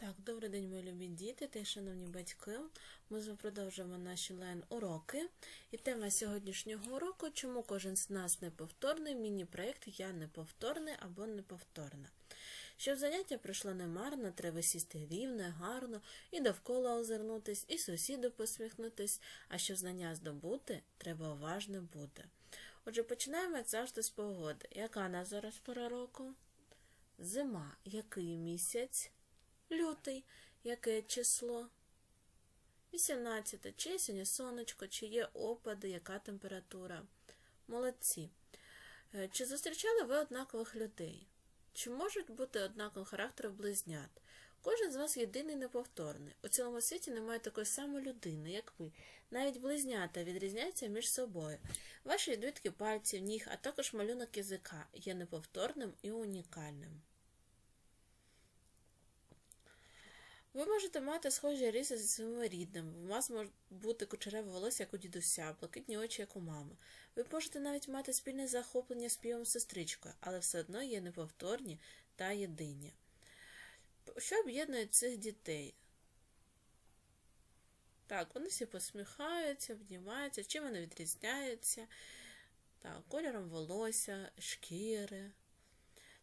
Так, добрий день, мої любі діти та шановні батьки. Ми з вами продовжуємо наші лайн-уроки. І тема сьогоднішнього уроку чому кожен з нас неповторний, міні-проєкт Я неповторний або неповторна. Щоб заняття пройшло немарно, треба сісти рівно, гарно, і довкола озирнутись, і сусіду посміхнутись, а щоб знання здобути, треба уважно бути. Отже, починаємо завжди з погоди. Яка у нас зараз пора року? Зима. Який місяць? Лютий. Яке число? 18. Чи сонечко, чи є опади, яка температура? Молодці. Е, Чи зустрічали ви однакових людей? Чи можуть бути однакового характеру близнят? Кожен з вас єдиний неповторний. У цілому світі немає такої самої людини, як ви. Навіть близнята відрізняються між собою. Ваші відбитки пальців, ніг, а також малюнок язика є неповторним і унікальним. Ви можете мати схожі риси зі своїми рідними. У вас може бути кучереве волосся, як у дідуся, блакитні очі, як у мами. Ви можете навіть мати спільне захоплення співом з сестричкою, але все одно є неповторні та єдині. Що об'єднує цих дітей? Так, вони всі посміхаються, обнімаються. Чим вони відрізняються? Так, кольором волосся, шкіри.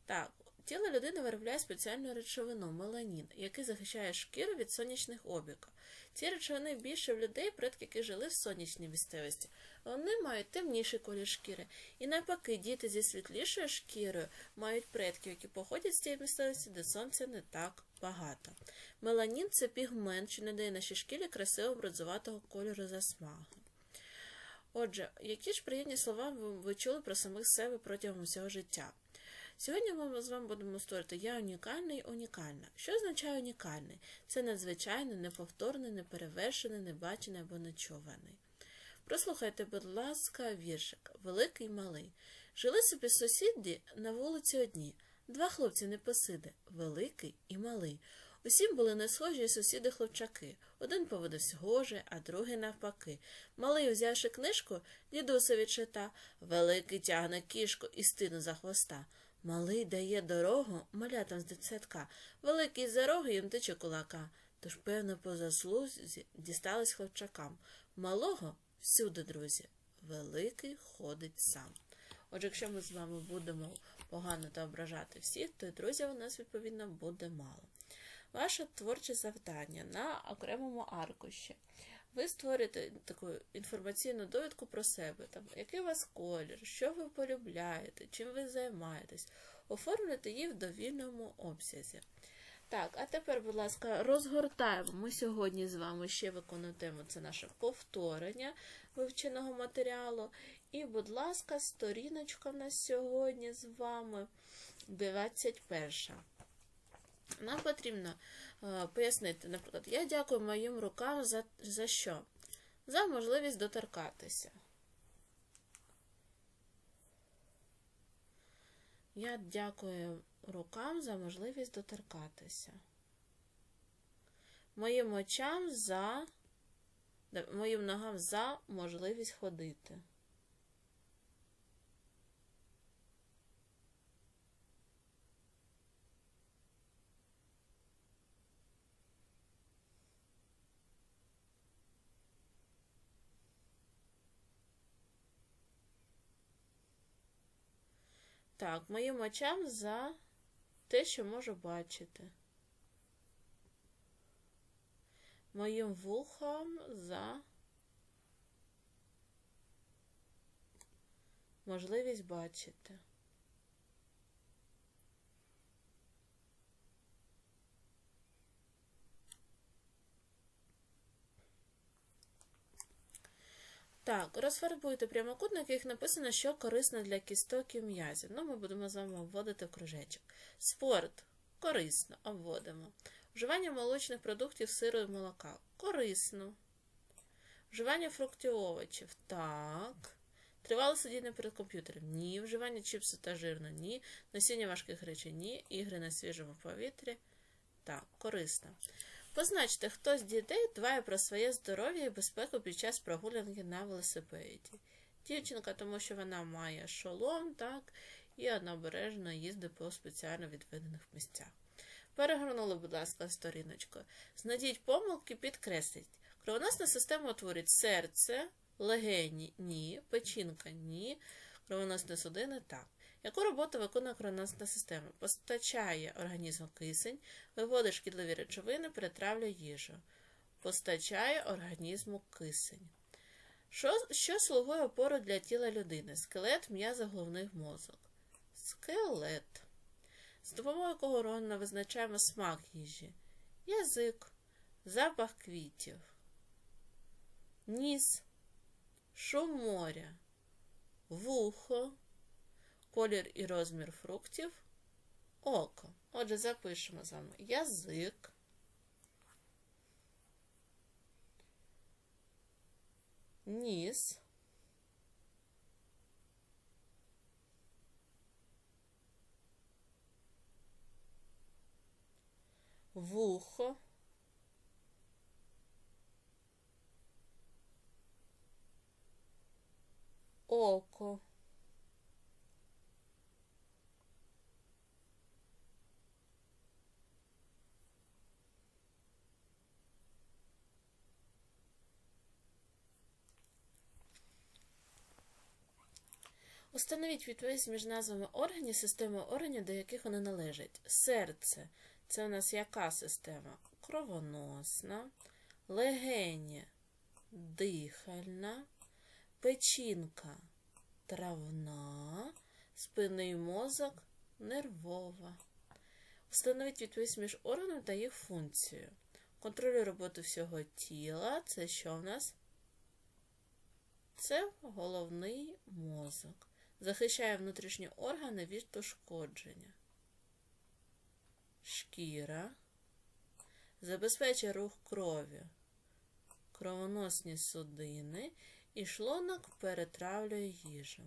Так, тіло людини виробляє спеціальну речовину меланін, який захищає шкіру від сонячних опіків. Ці речовини більше в людей, предки, які жили в сонячній місцевості. Вони мають темніший колір шкіри. І навпаки, діти зі світлішою шкірою мають предків, які походять з цієї місцевості, де сонця не так багато. Меланін це пігмент, що надає нашій шкірі красивого бронзуватого кольору засмаги. Отже, які ж приємні слова ви чули про самих себе протягом усього життя? Сьогодні ми з вами будемо створити Я унікальний, унікальна. Що означає унікальний? Це надзвичайний, неповторний, неперевершений, небачений або нечуваний. Прослухайте, будь ласка, віршик Великий малий. Жили собі сусіди на вулиці одні. Два хлопці непосиди великий і малий. Усім були не схожі сусіди хлопчаки. Один поводився гоже, а другий навпаки. Малий, взявши книжку, дідусові чита, великий тягне кішку і стину за хвоста. Малий дає дорогу малятам з дитсадка, великий за роги їм тиче кулака. Тож, певно, по заслузі дістались хлопчакам. Малого всюди, друзі, великий ходить сам. Отже, якщо ми з вами будемо погано та ображати всіх, то друзів у нас, відповідно, буде мало. Ваше творче завдання на окремому аркуші. Ви створюєте таку інформаційну довідку про себе, там, який у вас колір, що ви полюбляєте, чим ви займаєтесь, оформлюєте її в довільному обсязі. Так, а тепер, будь ласка, розгортаємо. Ми сьогодні з вами ще виконуємо це наше повторення вивченого матеріалу. І, будь ласка, сторіночка на сьогодні з вами 21. Нам потрібно е, пояснити, наприклад, я дякую моїм рукам за, за що? За можливість доторкатися. Я дякую рукам за можливість доторкатися. Моїм очам за моїм ногам за можливість ходити. Так, моїм очам за те, що можу бачити. Моїм вухам за можливість бачити. Так, розфарбуйте прямокутник, яких написано, що корисно для кісток і м'язів. Ну, ми будемо з вами обводити в кружечок. Спорт корисно, обводимо. Вживання молочних продуктів сиру і молока. Корисно. Вживання фруктів овочів. Так. Тривало сидіння перед комп'ютером. Ні. Вживання чіпсу та жирно. Ні. Носіння важких речей. Ні. Ігри на свіжому повітрі. Так, корисно. Позначте, хто з дітей дбає про своє здоров'я і безпеку під час прогулянки на велосипеді. Дівчинка, тому що вона має шолом, так, і однообережно їздить по спеціально відведених місцях. Перегорнули, будь ласка, сторіночку. Знайдіть помилки, підкресліть. Кровоносна система утворює серце, легені ні, печінка ні, кровоносні судини так. Яку роботу виконує кровоносна система? Постачає організму кисень, виводить шкідливі речовини, перетравлює їжу. Постачає організму кисень. Що, що слугує опорою для тіла людини? Скелет, м'яза, головний мозок. Скелет. З допомогою якого органу визначаємо смак їжі? Язик, запах квітів, ніс, шум моря, вухо, колір і розмір фруктів, око. Отже, запишемо з вами. Язик, ніс, вухо, око, Установіть відповідь між назвами органів, системи органів, до яких вони належать. Серце це у нас яка система? Кровоносна, легені дихальна, печінка травна, спинний мозок нервова. Встановіть відповідь між органом та їх функцією. Контролює роботу всього тіла. Це що в нас? Це головний мозок. Захищає внутрішні органи від ушкодження. Шкіра. Забезпечує рух крові. Кровоносні судини і шлунок перетравлює їжу.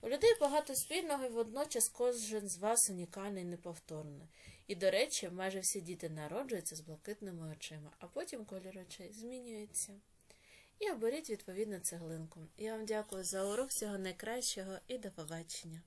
У людей багато спільного і водночас кожен з вас унікальний і неповторний. І, до речі, майже всі діти народжуються з блакитними очима, а потім колір очей змінюється. І оберіть відповідну цеглинку. Я вам дякую за урок, всього найкращого і до побачення!